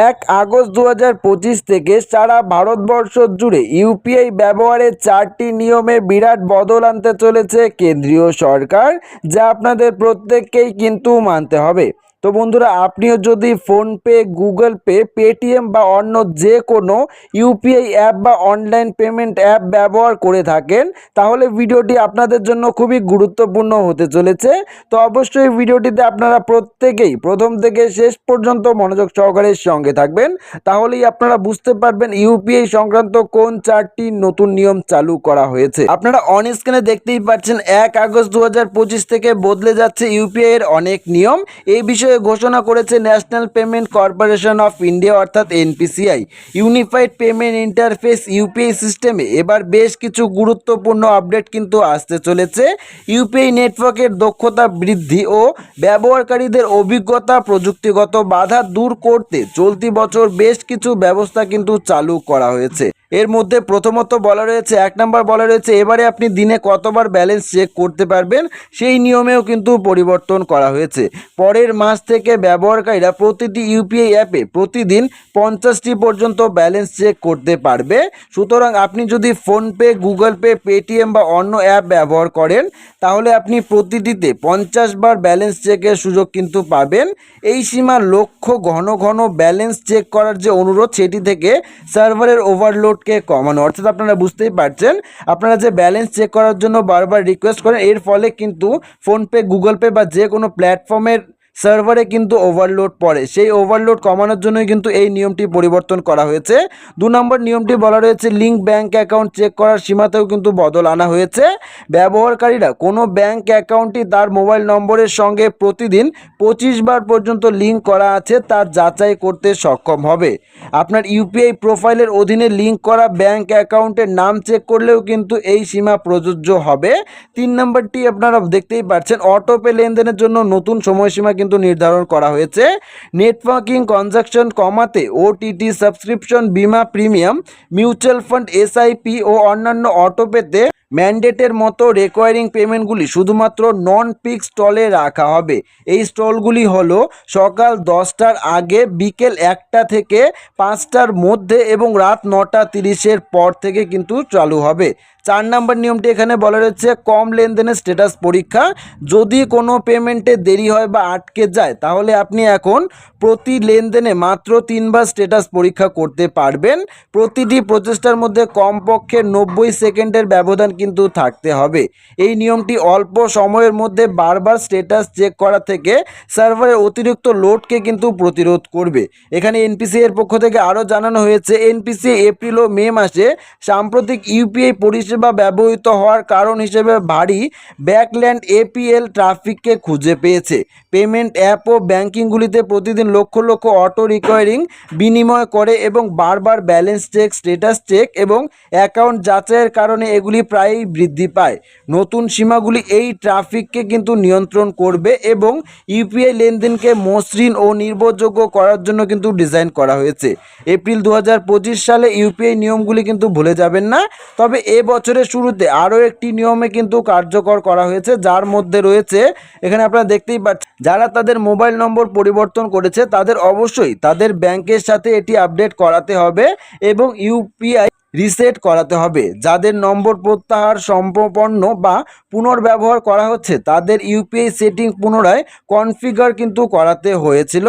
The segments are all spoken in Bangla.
এক আগস্ট দু হাজার পঁচিশ থেকে সারা ভারতবর্ষ জুড়ে ইউপিআই ব্যবহারের চারটি নিয়মে বিরাট বদল আনতে চলেছে কেন্দ্রীয় সরকার, যা আপনাদের প্রত্যেককেই কিন্তু মানতে হবে। তো বন্ধুরা, আপনিও যদি ফোনপে, গুগল পে, পেটিএম বা অন্য যে কোনো ইউপিআই অ্যাপ বা অনলাইন পেমেন্ট অ্যাপ ব্যবহার করে থাকেন, তাহলে ভিডিওটি আপনাদের জন্য খুবই গুরুত্বপূর্ণ হতে চলেছে। তো অবশ্যই ভিডিওটিতে আপনারা প্রত্যেকেই, প্রথম থেকে শেষ পর্যন্ত মনোযোগ সহকারে সঙ্গে থাকবেন। তাহলেই আপনারা বুঝতে পারবেন ইউপিআই সংক্রান্ত কোন চারটি নতুন নিয়ম চালু করা হয়েছে। আপনারা অন স্ক্রিনে দেখতেই পাচ্ছেন, এক আগস্ট দু হাজার পঁচিশ থেকে বদলে যাচ্ছে ইউপিআই এর অনেক নিয়ম। এই বিষয়ে ঘোষণা করেছে national payment corporation of India, অর্থাৎ NPCI. Unified payment interface UPI সিস্টেমে এবার বেশ কিছু গুরুত্বপূর্ণ আপডেট কিন্তু আসতে চলেছে। ইউপিআই নেটওয়ার্কের দক্ষতা বৃদ্ধি ও ব্যবহারকারীদের অভিজ্ঞতা প্রযুক্তিগত বাধা দূর করতে চলতি বছর বেশ কিছু ব্যবস্থা কিন্তু চালু করা হয়েছে। এর মধ্যে প্রথমত বলা রয়েছে, এক নম্বর বলা রয়েছে, এবারে আপনি দিনে কতবার ব্যালেন্স চেক করতে পারবেন? সেই নিয়মেও কিন্তু পরিবর্তন করা হয়েছে। পরের মাস থেকে ব্যবহারকারীরা প্রতিটি ইউপিআই অ্যাপে প্রতিদিন পঞ্চাশটি পর্যন্ত ব্যালেন্স চেক করতে পারবে। সুতরাং আপনি যদি ফোনপে, গুগল পে, পেটিএম বা অন্য অ্যাপ ব্যবহার করেন, তাহলে আপনি প্রতিটিতে পঞ্চাশ বার ব্যালেন্স চেকের সুযোগ কিন্তু পাবেন। এই সীমা লক্ষ্য ঘন ঘন ব্যালেন্স চেক করার যে অনুরোধ, সেটি থেকে সার্ভারের ওভারলোডকে কমানো অর্থাৎ আপনারা বুঝতেই পারছেন, আপনারা যে ব্যালেন্স চেক করার জন্য বারবার রিকোয়েস্ট করেন, এর ফলে কিন্তু ফোনপে গুগল পে বা যে কোনো প্ল্যাটফর্মের সার্ভারে কিন্তু ওভারলোড পড়ে। সেই ওভারলোড কমানোর জন্যই কিন্তু এই নিয়মটি পরিবর্তন করা হয়েছে। দু নম্বর নিয়মটি বলা রয়েছে, লিঙ্ক ব্যাংক অ্যাকাউন্ট চেক করার সীমাতেও কিন্তু বদল আনা হয়েছে। ব্যবহারকারীরা কোনো ব্যাংক অ্যাকাউন্টটি তার মোবাইল নম্বরের সঙ্গে প্রতিদিন পঁচিশ বার পর্যন্ত লিঙ্ক করা আছে, তার যাচাই করতে সক্ষম হবে। আপনার ইউপিআই প্রোফাইলের অধীনে লিঙ্ক করা ব্যাংক অ্যাকাউন্টের নাম চেক করলেও কিন্তু এই সীমা প্রযোজ্য হবে। তিন নম্বরটি আপনারা দেখতেই পাচ্ছেন অটোপে লেনদেনের জন্য নতুন সময়সীমা কিন্তু নির্ধারণ করা হয়েছে। নেটওয়ার্কিং কনজাকশন কমাতে ওটিটি সাবস্ক্রিপশন বিমা প্রিমিয়াম, মিউচুয়াল ফান্ড এসআইপি ও অন্যান্য অটোপেতে ম্যান্ডেটের মতো রেকোয়ারিং পেমেন্টগুলি শুধুমাত্র নন পিক স্টলে রাখা হবে। এই স্টলগুলি হলো সকাল দশটার আগে, বিকেল একটা থেকে পাঁচটার মধ্যে এবং রাত নটা তিরিশের পর থেকে কিন্তু চালু হবে। চার নাম্বার নিয়মটি এখানে বলা রয়েছে, কম লেনদেনের স্ট্যাটাস পরীক্ষা। যদি কোনো পেমেন্টে দেরি হয় বা আটকে যায়, তাহলে আপনি এখন প্রতি লেনদেনে মাত্র তিনবার স্ট্যাটাস পরীক্ষা করতে পারবেন। প্রতিটি প্রচেষ্টার মধ্যে কমপক্ষে নব্বই সেকেন্ডের ব্যবধান কিন্তু থাকতে হবে। এই নিয়মটি অল্প সময়ের মধ্যে বারবার স্ট্যাটাস চেক করা থেকে সার্ভারের অতিরিক্ত লোডকে কিন্তু প্রতিরোধ করবে। এখানে এনপিসি এর পক্ষ থেকে আরও জানানো হয়েছে এনপিসি এপ্রিল ও মে মাসে সাম্প্রতিক ইউপিআই পরিষেবা ব্যবহৃত হওয়ার কারণ হিসেবে ভারী ব্যাকল্যান্ড এপিএল ট্রাফিককে খুঁজে পেয়েছে। পেমেন্ট অ্যাপ ও ব্যাংকিংগুলিতে প্রতিদিন লক্ষ লক্ষ অটো রিকোয়ারিং বিনিময় করে এবং বারবার ব্যালেন্স চেক, স্ট্যাটাস চেক এবং অ্যাকাউন্ট যাচাইয়ের কারণে এগুলি প্রায়ই বৃদ্ধি পায়। নতুন সীমাগুলি এই ট্রাফিককে কিন্তু নিয়ন্ত্রণ করবে এবং ইউপিআই লেনদেনকে মসৃণ ও নির্ভরযোগ্য করার জন্য কিন্তু ডিজাইন করা হয়েছে। এপ্রিল দু হাজার পঁচিশ সালে ইউপিআই নিয়মগুলি কিন্তু ভুলে যাবেন না। তবে এ বছরের শুরুতে আরও একটি নিয়মে কিন্তু কার্যকর করা হয়েছে, যার মধ্যে রয়েছে, এখানে আপনারা দেখতেই পাচ্ছেন যারা তাদের মোবাইল নম্বর পরিবর্তন করেছে, তাদের অবশ্যই তাদের ব্যাংকের সাথে এটি আপডেট করাতে হবে এবং ইউপিআই রিসেট করাতে হবে। যাদের নম্বর প্রত্যাহার সম্পন্ন বা পুনর্ব্যবহার করা হচ্ছে, তাদের ইউপিআই সেটিং পুনরায় কনফিগার কিন্তু করাতে হয়েছিল।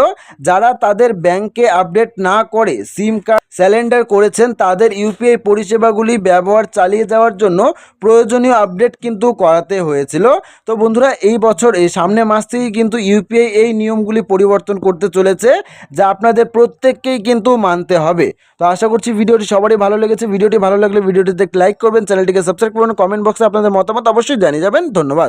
যারা তাদের ব্যাংকে আপডেট না করে সিম কার্ড স্যালেন্ডার করেছেন, তাদের ইউপিআই পরিষেবাগুলি ব্যবহার চালিয়ে যাওয়ার জন্য প্রয়োজনীয় আপডেট কিন্তু করাতে হয়েছিল। তো বন্ধুরা, এই বছর, এই সামনে মাস থেকেই কিন্তু ইউপিআই এই নিয়মগুলি পরিবর্তন করতে চলেছে, যা আপনাদের প্রত্যেককেই কিন্তু মানতে হবে। তো আশা করছি ভিডিওটি সবারই ভালো লেগেছে। ভিডিওটি ভালো লাগলে ভিডিওটিতে লাইক করবেন, চ্যানেলটিকে সাবস্ক্রাইব করবেন কমেন্ট বক্সে আপনাদের মতামত অবশ্যই জানিয়ে যাবেন। ধন্যবাদ।